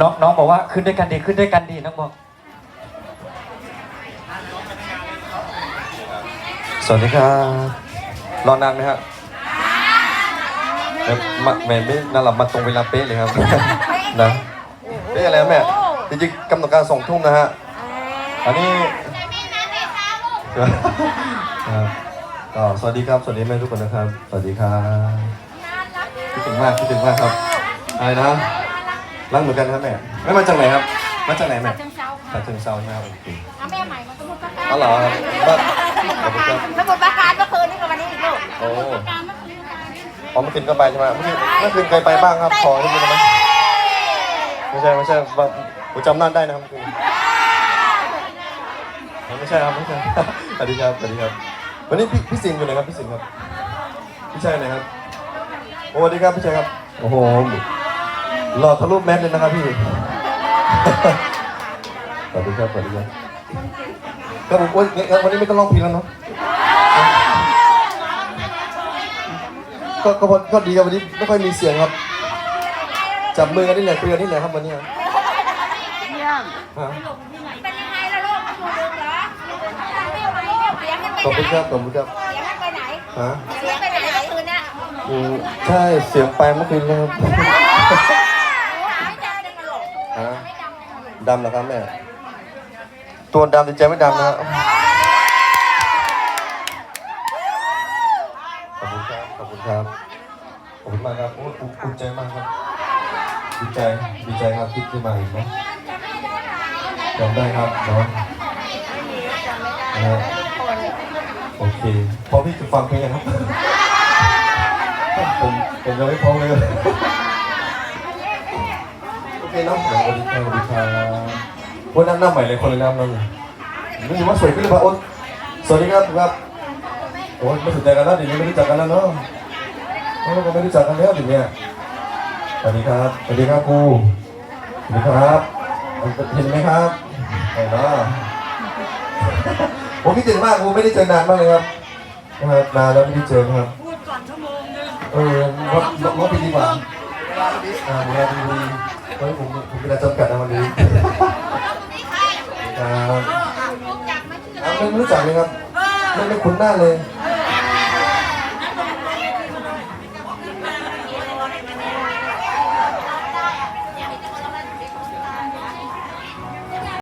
น้องน้องบอกว่าขึ้นด้วยกันดีขึ้นด้วยกันดีน้องบอก สวัสดีครับรอนานไหมฮะเอ้ยมาแม่ไม่น่าหลับมาตรงเวลาเป๊ะเลยครับ นะเป๊ะอะไรนะแม่จริงๆกำหนดการสองทุ่มนะฮะอันนี้ครับก็สวัสดีครับ สวัสดีแม่ทุกคนนะครับ สวัสดีครับคิดถึงมากคิดถึงมากครับอะไรนะ รักเหมือนกันครับแม่แม่มาจากไหนครับ มาจากไหนแม่จังเซาฉะเชิงเซาใช่ไหมครับโอเค เอาแม่ใหม่มาสมุดประการอ๋อเหรอครับบ้านขอบคุณครับสมุดประการเมื่อคืนนี่กับวันนี้อีกลูกโอ้การเมื่อคืนพอเมื่อคืนก็ไปใช่ไหมเมื่อคืนเมื่อคืนเคยไปบ้างครับ ขอที่นี่ได้ไหมไม่ใช่ไม่ใช่ว่าผมจำหน้าได้นะครับเมื่อคืนไม่ใช่ครับไม่ใช่ สวัสดีครับสวัสดีครับ วันนี้พี่พี่สิงห์อยู่ไหนครับพี่สิงห์ครับพี่ชัยไหนครับโอ้สวัสดีครับพี่ชัยครับ โอ้โห หล่อทะลุแมสเลยนะครับพี่สวัสดีครับสวัสดีครับครับผมโอ้ยงั้นวันนี้ไม่ต้องร้องเพลงแล้วเนาะก็ก็พอก็ดีครับวันนี้ไม่ค่อยมีเสียงครับ จับมือกันนี่แหละคุยกันนี่แหละครับวันนี้ครับฮะเป็นยังไงล่ะลูกอยู่ดึกเหรอเสียงมันไปขอบไหนคุณครับขอบคุณครับเสียงมันไปไหนฮะ เสียงไปไหนเมื่อคืนน่ะ อืมใช่เสียงไปเมื่อคืนแล้วครับ ดำเหรอครับแม่ ตัวดำแต่ใจไม่ดำนะฮะขอบคุณครับ ขอบคุณครับ ขอบคุณมากครับ โอ้ยภูมิใจมากครับ ดีใจ ดีใจครับที่ที่มาอีกนะจำได้ครับเนาะนะฮะโอเคพอพี่จะฟังเพลงยังครับ ผมผมยังไม่พร้อมเลยโอ เคน้องสวัสดีครับสวัสดีครับวันนั้นหน้าใหม่เลยคนละหน้านั่นนี่ว่าสวยขึ้นหรือเปล่าโอ๊ตสวัสดีครับครับโอ้ยไม่สนใจกันแล้วเดี๋ยวนี้ไม่รู้จักกันแล้วเนาะโอ้ยไม่รู้จักกันแล้วเดี๋ยวนี้สวัสดีครับสวัสดีครับครูสวัสดีครับเห็นไหมครับเห็นเนาะผมคิดถึงมากผมไม่ได้เจอนานมากเลยครับนานแล้วไม่ได้เจอครับพูดก่อนชั่วโมงนึงเออลดลดลดไปดีกว่า อ่าเวลาดีดีเฮ้ยผมผมเป็นอาจารย์จำกัดนะวันนี้ครับอ่าไม่ไม่รู้จักเลยครับ ไม่ไม่คุ้นหน้าเลย